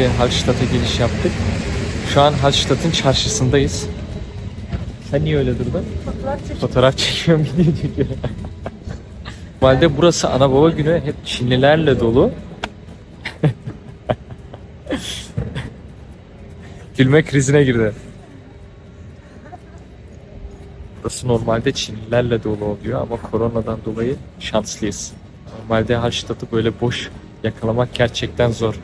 Şimdi Hallstatt'a geliş yaptık. Şu an Hallstatt'ın çarşısındayız. Sen niye öyle durdun? Fotoğraf çek. Fotoğraf çekiyorum, video çekiyorum. Normalde burası ana baba günü hep Çinlilerle dolu. Gülme krizine girdi. Burası normalde Çinlilerle dolu oluyor ama koronadan dolayı şanslıyız. Normalde Hallstatt'ı böyle boş yakalamak gerçekten zor.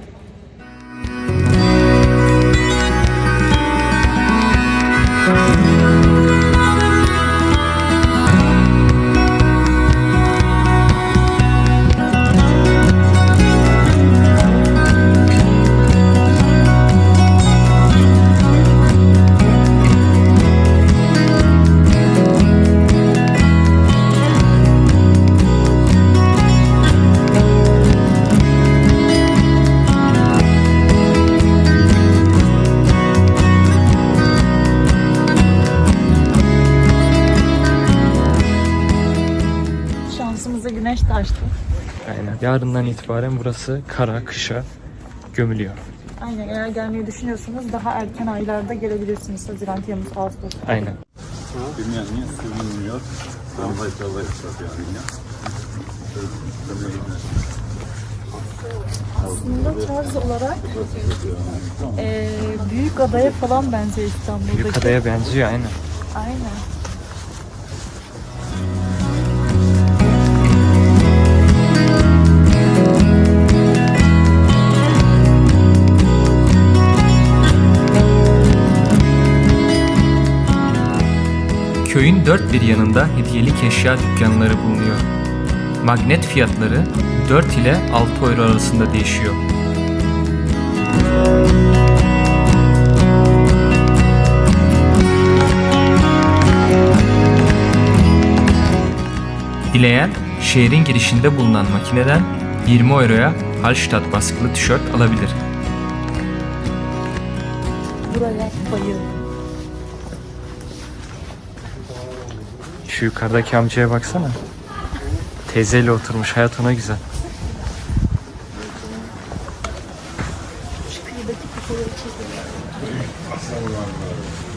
Açtım. Aynen. Yarından itibaren burası kara, kışa gömülüyor. Aynen eğer gelmeyi düşünüyorsanız daha erken aylarda gelebilirsiniz. Haziran, Temmuz, Ağustos. Aynen. Bilmeyen niye su bilmiyor. Ben faydalı yapacağım yani. Aslında tarz olarak e, büyük adaya falan benziyor İstanbul'daki. Büyük adaya benziyor aynen. Aynen. Köyün dört bir yanında hediyelik eşya dükkanları bulunuyor. Magnet fiyatları 4 ile 6 euro arasında değişiyor. Dileyen şehrin girişinde bulunan makineden 20 euroya Hallstatt baskılı tişört alabilir. Buraya bayıldım. Şu yukarıdaki amcaya baksana. Teyzeyle oturmuş. Hayat ona güzel.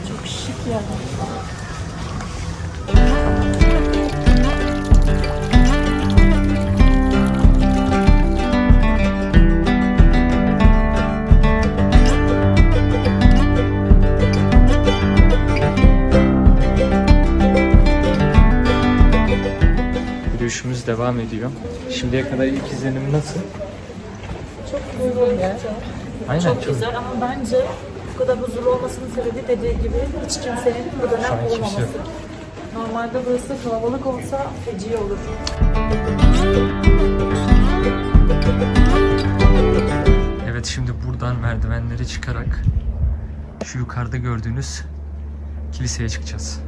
Çok şık yani. Yürüyüşümüz devam ediyor. Şimdiye kadar ilk izlenim nasıl? Çok ya. Aynen Çok güzel ama bence bu kadar huzurlu olmasının sebebi dediği gibi hiç kimsenin bu Şu dönem kimse olmaması. yok. Normalde burası kalabalık olsa feci olur. Evet şimdi buradan merdivenleri çıkarak şu yukarıda gördüğünüz kiliseye çıkacağız.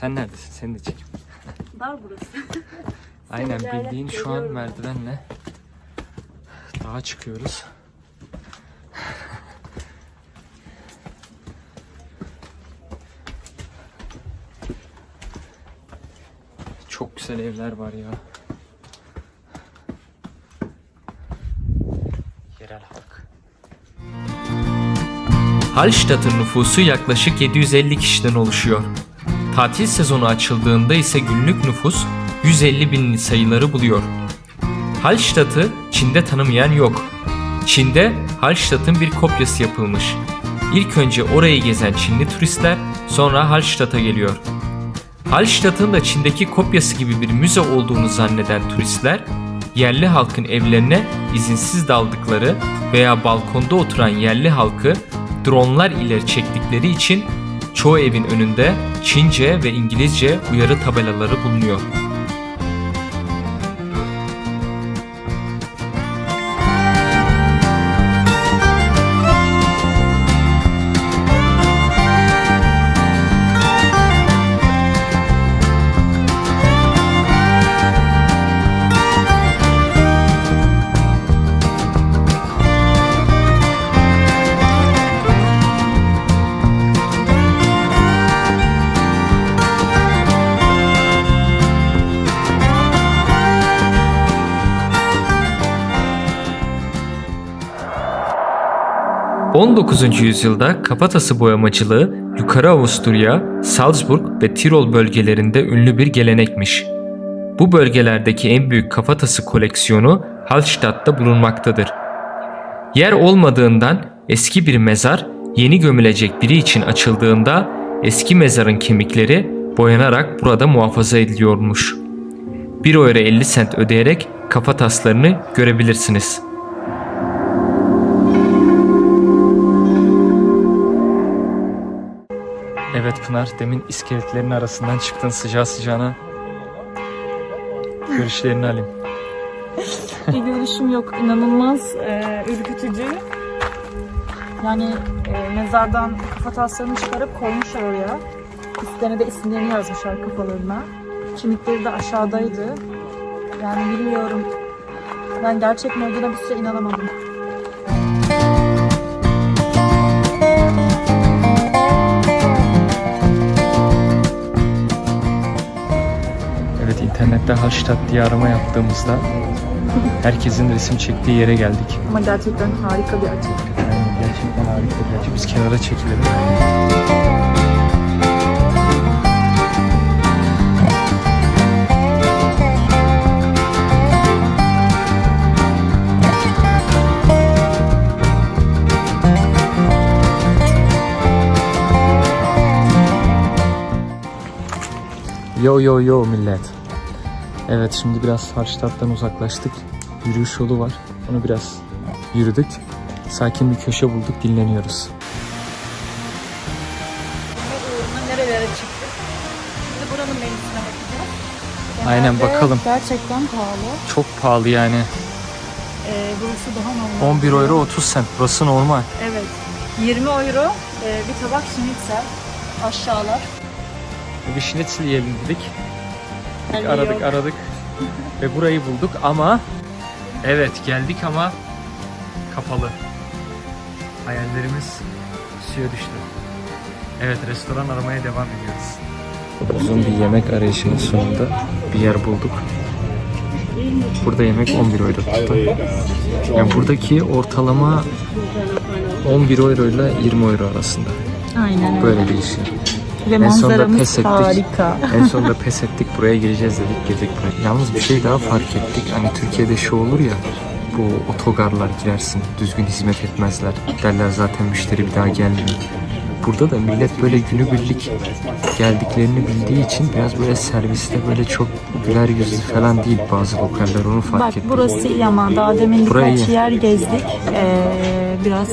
Sen neredesin? Seni de çekeyim. Dar burası. Aynen bildiğin şu an merdivenle dağa çıkıyoruz. Çok güzel evler var ya. Yerel halk. Hallstatt'ın nüfusu yaklaşık 750 kişiden oluşuyor. Tatil sezonu açıldığında ise günlük nüfus 150 bin sayıları buluyor. Hallstatt'ı Çin'de tanımayan yok. Çin'de Hallstatt'ın bir kopyası yapılmış. İlk önce orayı gezen Çinli turistler sonra Hallstatt'a geliyor. Hallstatt'ın da Çin'deki kopyası gibi bir müze olduğunu zanneden turistler, yerli halkın evlerine izinsiz daldıkları veya balkonda oturan yerli halkı dronlar ile çektikleri için çoğu evin önünde Çince ve İngilizce uyarı tabelaları bulunuyor. 19. yüzyılda kafatası boyamacılığı Yukarı Avusturya, Salzburg ve Tirol bölgelerinde ünlü bir gelenekmiş. Bu bölgelerdeki en büyük kafatası koleksiyonu Hallstatt'ta bulunmaktadır. Yer olmadığından eski bir mezar yeni gömülecek biri için açıldığında eski mezarın kemikleri boyanarak burada muhafaza ediliyormuş. 1 euro 50 sent ödeyerek kafa taslarını görebilirsiniz. Evet Pınar, demin iskeletlerin arasından çıktın sıcağı sıcağına. Görüşlerini alayım. Bir görüşüm yok. İnanılmaz e, ürkütücü. Yani e, mezardan kafa çıkarıp koymuşlar oraya. Üstlerine de isimlerini yazmışlar kafalarına. Kemikleri de aşağıdaydı. Yani bilmiyorum. Ben gerçek mi olduğuna bir süre inanamadım. İnternette Hallstatt diye arama yaptığımızda herkesin resim çektiği yere geldik. Ama gerçekten harika bir açı. Yani gerçekten harika bir açı. Biz kenara çekilelim. Yo yo yo millet. Evet şimdi biraz Harstadt'tan uzaklaştık. Yürüyüş yolu var. Onu biraz yürüdük. Sakin bir köşe bulduk dinleniyoruz. Nerelere çıktık? Şimdi buranın menüsüne bakacağız. Aynen, bakalım. Gerçekten pahalı. Çok pahalı yani. Ee, burası daha normal. 11 euro 30 sent. Burası normal. Evet. 20 euro e, bir tabak schnitzel aşağılar. Bir schnitzel yiyelim dedik. Yani Aradık aradık. Ve burayı bulduk ama evet geldik ama kapalı. Hayallerimiz suya düştü. Evet restoran aramaya devam ediyoruz. Uzun bir yemek arayışının sonunda bir yer bulduk. Burada yemek 11 euro tuttu. Yani buradaki ortalama 11 euro ile 20 euro arasında. Aynen Böyle değişiyor. Ve En sonunda manzaramız pes ettik. harika. En sonunda pes ettik buraya gireceğiz dedik girdik buraya. Yalnız bir şey daha fark ettik. Hani Türkiye'de şu olur ya bu otogarlar girersin düzgün hizmet etmezler. Derler zaten müşteri bir daha gelmiyor. Burada da millet böyle günübirlik geldiklerini bildiği için biraz böyle serviste böyle çok güler yüzlü falan değil bazı lokaller onu fark Bak ettim. burası iyi ama daha demin Burayı birkaç yer gezdik. Ee, biraz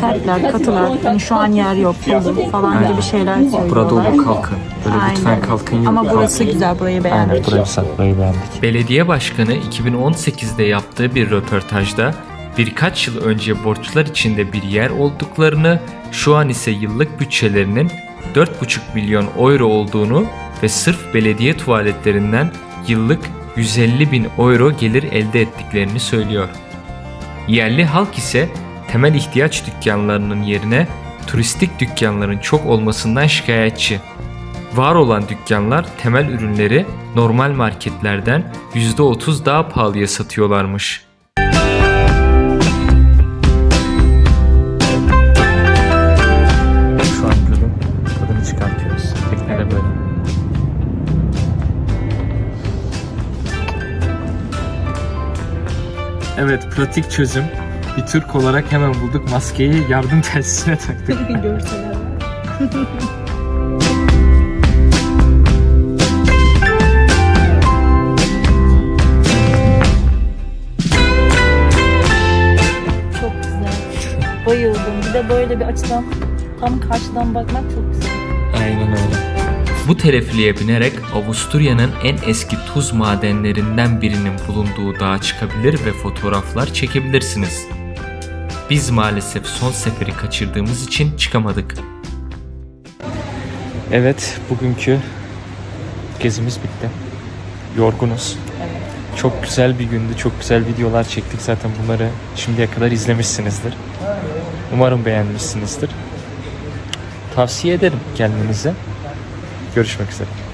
sertler, katılar. Hani şu an yer yok dolu falan Aynen. gibi şeyler söylüyorlar. Burada olur kalkın. Böyle Aynen. lütfen kalkın yok. Ama burası kalkın. güzel, burayı beğendik. Aynen burayı burayı beğendik. Belediye başkanı 2018'de yaptığı bir röportajda birkaç yıl önce borçlar içinde bir yer olduklarını, şu an ise yıllık bütçelerinin 4,5 milyon euro olduğunu ve sırf belediye tuvaletlerinden yıllık 150 bin euro gelir elde ettiklerini söylüyor. Yerli halk ise temel ihtiyaç dükkanlarının yerine turistik dükkanların çok olmasından şikayetçi. Var olan dükkanlar temel ürünleri normal marketlerden %30 daha pahalıya satıyorlarmış. Evet pratik çözüm. Bir Türk olarak hemen bulduk maskeyi yardım telsizine taktık. Görseler. Çok güzel. Bayıldım. Bir de böyle bir açıdan tam karşıdan bakmak çok güzel. Aynen öyle. Bu telefliğe binerek Avusturya'nın en eski tuz madenlerinden birinin bulunduğu dağa çıkabilir ve fotoğraflar çekebilirsiniz. Biz maalesef son seferi kaçırdığımız için çıkamadık. Evet, bugünkü gezimiz bitti. Yorgunuz. Çok güzel bir gündü, çok güzel videolar çektik. Zaten bunları şimdiye kadar izlemişsinizdir. Umarım beğenmişsinizdir. Tavsiye ederim gelmenizi. Görüşmek üzere.